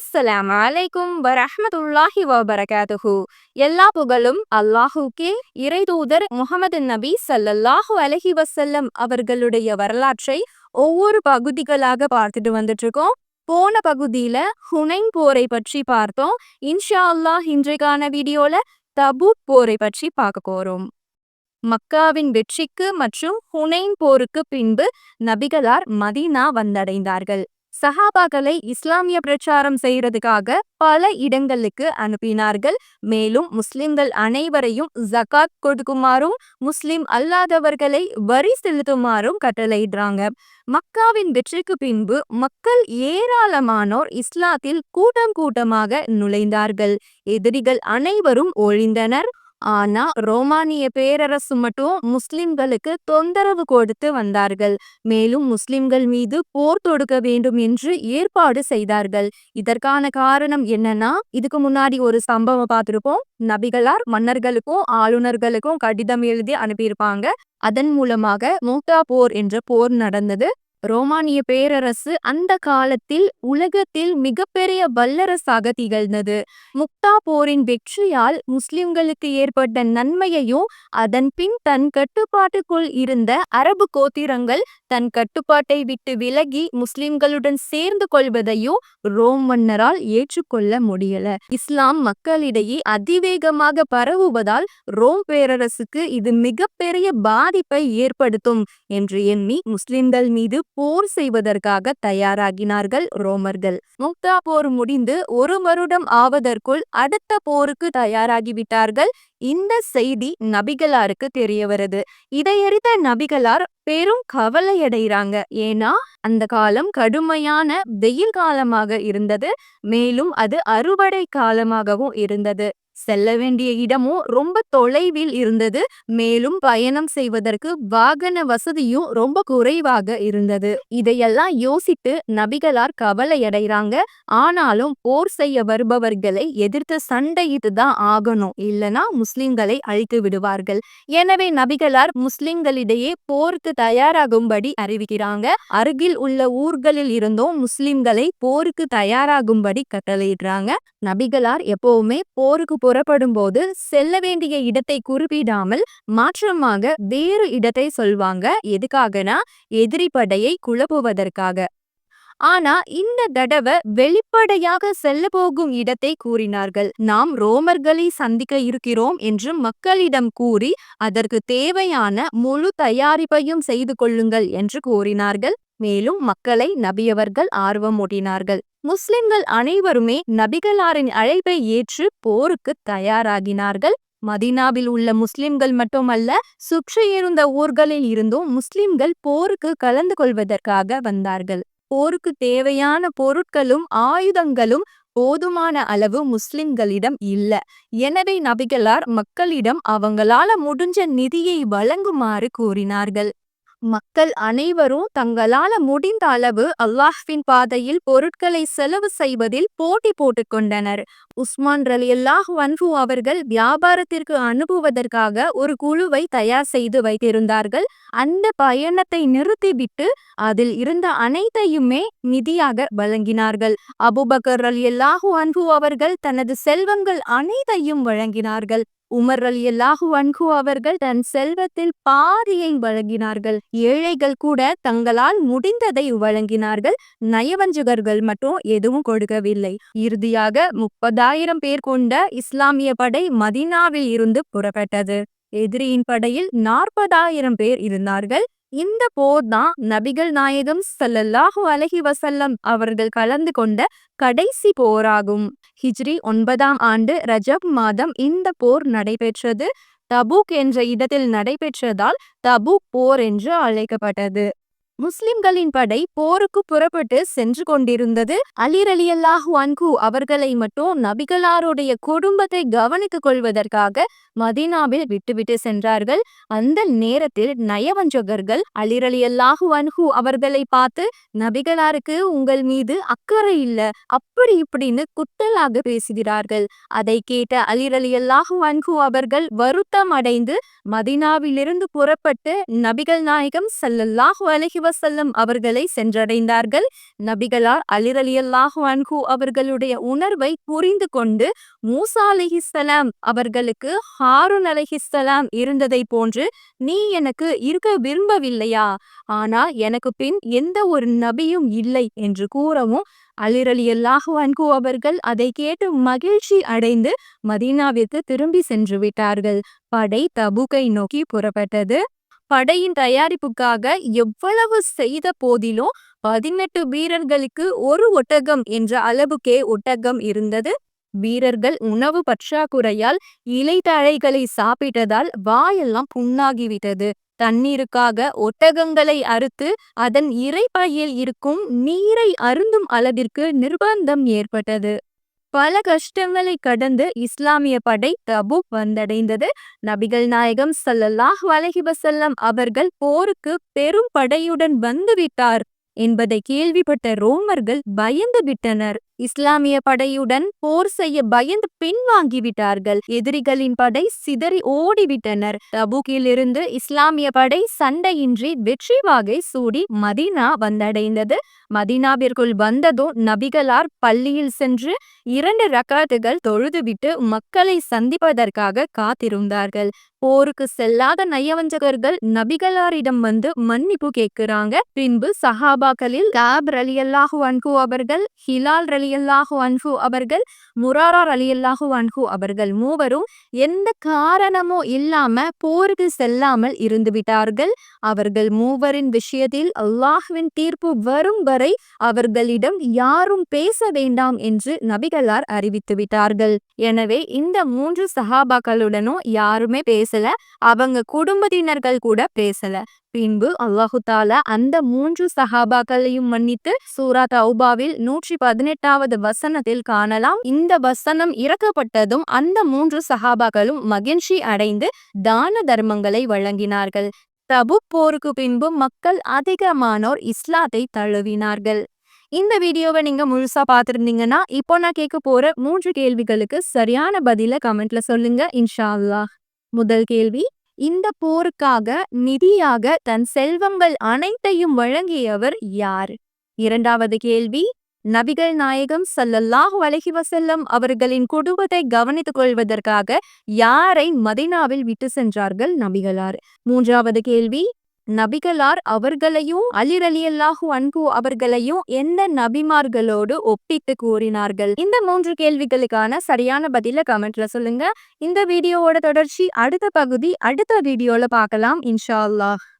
அஸ்ஸலாம் அலைக்கும் வரஹ்மத்துல்லாஹி வபரகாத்துஹு. எல்லா புகழும் அல்லாஹுக்கே இறைதூதர் முகமது நபி சல்லல்லாஹு அலஹி வசல்லம் அவர்களுடைய வரலாற்றை ஒவ்வொரு பகுதிகளாக பார்த்துட்டு வந்துட்டு இருக்கோம் போன பகுதியில ஹுனைன் போரை பற்றி பார்த்தோம். இன்ஷா அல்லாஹ் இன்றைக்கான வீடியோல தபூத் போரை பற்றி பார்க்க போறோம். மக்காவின் வெற்றிக்கு மற்றும் ஹுனைன் போருக்கு பின்பு நபிகளார் மதீனா வந்தடைந்தார்கள். சஹாபாக்களை இஸ்லாமிய பிரச்சாரம் செய்யறதுக்காக பல இடங்களுக்கு அனுப்பினார்கள். மேலும் முஸ்லிம்கள் அனைவரையும் ஜகாத் கொடுக்குமாறும் முஸ்லிம் அல்லாதவர்களை வரி செலுத்துமாறும் கட்டளையிடுறாங்க. மக்காவின் வெற்றிக்கு பின்பு மக்கள் ஏராளமானோர் இஸ்லாத்தில் கூட்டம் கூட்டமாக நுழைந்தார்கள். எதிரிகள் அனைவரும் ஒழிந்தனர். ஆனா ரோமானிய பேரரசு மட்டும் முஸ்லிம்களுக்கு தொந்தரவு கொடுத்து வந்தார்கள். மேலும் முஸ்லிம்கள் மீது போர் தொடுக்க வேண்டும் என்று ஏற்பாடு செய்தார்கள். இதற்கான காரணம் என்னன்னா இதுக்கு முன்னாடி ஒரு சம்பவம் பார்த்திருப்போம். நபிகளார் மன்னர்களுக்கும் ஆளுநர்களுக்கும் கடிதம் எழுதி அனுப்பியிருப்பாங்க. அதன் மூலமாக மூட்டா போர் என்ற போர் நடந்தது. ரோமானிய பேரரசு அந்த காலத்தில் உலகத்தில் மிகப்பெரிய வல்லரசாக திகழ்ந்தது. முக்தா போரின் வெற்றியால் முஸ்லிம்களுக்கு ஏற்பட்ட நன்மையையும் அதன் பின் தன் கட்டுப்பாட்டுக்குள் இருந்த அரபு கோத்திரங்கள் தன் கட்டுப்பாட்டை விட்டு விலகி முஸ்லிம்களுடன் சேர்ந்து கொள்வதையும் ரோம் மன்னரால் ஏற்றுக்கொள்ள முடியல. இஸ்லாம் மக்களிடையே அதிவேகமாக பரவுவதால் ரோம் பேரரசுக்கு இது மிகப்பெரிய பாதிப்பை ஏற்படுத்தும் என்று எண்ணி முஸ்லிம்கள் மீது போர் செய்வதற்காக தயாராகினார்கள் ரோமர்கள். முக்தா போர் முடிந்து ஒரு வருடம் ஆவதற்குள் அடுத்த போருக்கு தயாராகிவிட்டார்கள். இந்த செய்தி நபிகளாருக்கு தெரிய வருது இதையறித்த நபிகளார் பெரும் கவலையடைகிறாங்க. ஏன்னா அந்த காலம் கடுமையான வெயில் காலமாக இருந்தது. மேலும் அது அறுவடை காலமாகவும் இருந்தது. செல்ல வேண்டிய இடமும் ரொம்ப தொலைவில் இருந்தது. மேலும் பயணம் செய்வதற்கு வாகன வசதியும் ரொம்ப குறைவாக இருந்தது. இதையெல்லாம் யோசித்து நபிகளார் கவலையடைறாங்க ஆனாலும் போர் செய்ய வருபவர்களை எதிர்த்து சண்டையிட்டு தான் ஆகணும். இல்லனா முஸ்லிம்களை அழித்து விடுவார்கள். எனவே நபிகளார் முஸ்லிம்களிடையே போருக்கு தயாராகும்படி அறிவிக்கிறாங்க. அருகில் உள்ள ஊர்களில் இருந்தும் முஸ்லிம்களை போருக்கு தயாராகும்படி கட்டளையிடுறாங்க. நபிகளார் எப்பவுமே போருக்கு புறப்படும்போது செல்ல வேண்டிய இடத்தை குறிப்பிடாமல் மாற்றமாக வேறு இடத்தை சொல்வாங்க. எதுக்காகனா? எதிரி படையை குழப்புவதற்காக. ஆனா இந்த தடவை வெளிப்படையாக செல்ல போகும் இடத்தை கூறினார்கள். நாம் ரோமர்களை சந்திக்க இருக்கிறோம் என்று மக்களிடம் கூறி அதற்கு தேவையான முழு தயாரிப்பையும் செய்து கொள்ளுங்கள் என்று கூறினார்கள். மேலும் மக்களை நபியவர்கள் ஆர்வமூட்டினார்கள் முஸ்லிம்கள் அனைவருமே நபிகளாரின் அழைப்பை ஏற்று போருக்கு தயாராகினார்கள். மதினாவில் உள்ள முஸ்லிம்கள் மட்டுமல்ல சுற்றியிருந்த ஊர்களில் இருந்தும் முஸ்லிம்கள் போருக்கு கலந்து கொள்வதற்காக வந்தார்கள். போருக்கு தேவையான பொருட்களும் ஆயுதங்களும் போதுமான அளவு முஸ்லிம்களிடம் இல்ல. எனவே நபிகளார் மக்களிடம் அவங்களால முடிஞ்ச நிதியை வழங்குமாறு கூறினார்கள். மக்கள் அனைவரும் தங்களால முடிந்த அளவு அல்லாஹ்வின் பாதையில் பொருட்களை செலவு செய்வதில் போட்டி போட்டுக் கொண்டனர். உஸ்மான் ரலி அல்லாஹ் வன்ஹு அவர்கள் வியாபாரத்திற்கு அனுப்புவதற்காக ஒரு குழுவை தயார் செய்து வைத்திருந்தார்கள். அந்த பயணத்தை நிறுத்திவிட்டு அதில் இருந்த அனைத்தையுமே நிதியாக வழங்கினார்கள். அபுபக்கர் ரலி அல்லாஹு அன்ஹு அவர்கள் தனது செல்வங்கள் அனைத்தையும் வழங்கினார்கள். உமர் அலி அல்லாஹு அன்கு அவர்கள் தன் செல்வத்தில் பாதியை வழங்கினார்கள். ஏழைகள் கூட தங்களால் முடிந்ததை வழங்கினார்கள். நயவஞ்சகர்கள் மட்டும் எதுவும் கொடுக்கவில்லை. இறுதியாக முப்பதாயிரம் பேர் கொண்ட இஸ்லாமிய படை மதினாவில் இருந்து புறப்பட்டது. எதிரியின் படையில் நாற்பதாயிரம் பேர் இருந்தார்கள். இந்த போர் தான் நபிகள் நாயகம் சல்லல்லாஹு அலஹி வசல்லம் அவர்கள் கலந்து கொண்ட கடைசி போராகும். ஹிஜ்ரி ஒன்பதாம் ஆண்டு ரஜப் மாதம் இந்த போர் நடைபெற்றது. தபூக் என்ற இடத்தில் நடைபெற்றதால் தபூக் போர் என்று அழைக்கப்பட்டது. முஸ்லிம்களின் படை போருக்கு புறப்பட்டு சென்று கொண்டிருந்தது. அலிர் அலி அல்லாஹு அன்கு அவர்களை மட்டும் நபிகளாருடைய குடும்பத்தை கவனித்துக் கொள்வதற்காக மதீனாவில் விட்டுவிட்டு சென்றார்கள். அந்த நேரத்தில் நயவஞ்சகர்கள் அலிர் அலி அல்லாஹு அன்ஹு அவர்களை பார்த்து நபிகளாருக்கு உங்கள் மீது அக்கறை இல்ல. அப்படி இப்படின்னு குத்தலாக பேசுகிறார்கள். அதை கேட்ட அலிர் அலி அல்லாஹு அன்ஹு அவர்கள் வருத்தம் அடைந்து மதினாவிலிருந்து புறப்பட்டு நபிகள் நாயகம் ஸல்லல்லாஹு அலைஹி வஸல்லம் அவர்களை சென்றடைந்தார்கள். நபிகளார் அலிரலியல்லாஹு அன்ஹு அவர்களுடைய உணர்வை புரிந்து கொண்டு மூசா அலிஹிஸ்லாம் அவர்களுக்கு ஹாரூன் அலிஹிஸ்லாம் இருந்ததை போன்று நீ எனக்கு இருக்க விரும்பவில்லையா? ஆனா எனக்கு பின் எந்த ஒரு நபியும் இல்லை என்று கூறவும் அலிரலி அல்லாஹு அன்கு அவர்கள் அதை கேட்டு மகிழ்ச்சி அடைந்து மதீனாவிற்கு திரும்பி சென்று விட்டார்கள். படை தபுக்கை நோக்கி புறப்பட்டது. படையின் தயாரிப்புக்காக எவ்வளவு செய்த போதிலும் பதினெட்டு வீரர்களுக்கு ஒரு ஒட்டகம் என்ற அளவுக்கே ஒட்டகம் இருந்தது. வீரர்கள் உணவு பற்றாக்குறையால் இலைத்தழைகளை சாப்பிட்டதால் வாயெல்லாம் புண்ணாகிவிட்டது. தண்ணீருக்காக ஒட்டகங்களை அறுத்து அதன் இறைப்பையில் இருக்கும் நீரை அருந்தும் அளவிற்கு நிர்பந்தம் ஏற்பட்டது. பல கஷ்டங்களை கடந்து இஸ்லாமிய படை தபுக் வந்தடைந்தது. நபிகள் நாயகம் சல்லல்லாஹ் வலஹிபசல்லம் அவர்கள் போருக்கு பெரும் படையுடன் வந்துவிட்டார் என்பதை கேள்விப்பட்ட ரோமர்கள் பயந்து விட்டனர். இஸ்லாமிய படையுடன் போர் செய்ய பயந்து பின்வாங்கிவிட்டார்கள். எதிரிகளின் படை சிதறி ஓடிவிட்டனர். தபூக்கிலிருந்து இஸ்லாமிய படை சண்டையின்றி வெற்றி வாகை சூடி மதீனா வந்தடைந்தது. மதீனாவிற்குள் வந்ததும் நபிகளார் பள்ளியில் சென்று இரண்டு ரக்காத்துகள் தொழுதுவிட்டு மக்களை சந்திப்பதற்காக காத்திருந்தார்கள். போருக்கு செல்லாத நயவஞ்சகர்கள் நபிகளாரிடம் வந்து மன்னிப்பு கேட்கிறாங்க. பின்பு சஹாபாக்களில் காப் ரலி அல்லாஹு அவர்கள் ஹிலால் ரலி அலியல்லாஹு அன்ஹு அவர்கள் முராரார் அலியல்லாஹு அன்ஹு அவர்கள் மூவரும் எந்த காரணமோ இல்லாம போருக்கு செல்லாமல் இருந்து விட்டார்கள். அவர்கள் மூவரின் விஷயத்தில் அல்லாஹுவின் தீர்ப்பு வரும் வரை அவர்களிடம் யாரும் பேச வேண்டாம் என்று நபிகளார் அறிவித்து விட்டார்கள். எனவே இந்த மூன்று சஹாபாக்களுடனும் யாருமே பேசல அவங்க குடும்பத்தினர்கள் கூட பேசல. பின்பு அல்லாஹு தாலா அந்த மூன்று சஹாபாக்களையும் மன்னித்து சூரா தௌபாவில் நூற்றி பதினெட்டாவது வசனத்தில் காணலாம். இந்த வசனம் இறக்கப்பட்டதும் அந்த மூன்று சஹாபாக்களும் மகிழ்ச்சி அடைந்து தான தர்மங்களை வழங்கினார்கள். தபு போருக்கு பின்பு மக்கள் அதிகமானோர் இஸ்லாத்தை தழுவினார்கள். இந்த வீடியோவை நீங்க முழுசா பார்த்துருந்தீங்கன்னா இப்போ நான் கேட்க போற மூன்று கேள்விகளுக்கு சரியான பதில கமெண்ட்ல சொல்லுங்க இன்ஷா அல்லாஹ். முதல் கேள்வி இந்த போருக்காக நிதியாக தன் செல்வங்கள் அனைத்தையும் வழங்கியவர் யார்? இரண்டாவது கேள்வி நபிகள் நாயகம் சல்லல்லாஹு அலைஹி வசல்லம் அவர்களின் குடும்பத்தை கவனித்துக் கொள்வதற்காக யாரை மதீனாவில் விட்டு சென்றார்கள் நபிகளார்? மூன்றாவது கேள்வி நபிகளார் அவர்களையும் அலிரலியல்லாஹு ரலியல்லாஹு அவர்களையும் எந்த நபிமார்களோடு ஒப்பிட்டு கூறினார்கள்? இந்த மூன்று கேள்விகளுக்கான சரியான பதில கமெண்ட்ல சொல்லுங்க. இந்த வீடியோவோட தொடர்ச்சி அடுத்த பகுதி அடுத்த வீடியோல பார்க்கலாம் இன்ஷா அல்லாஹ்.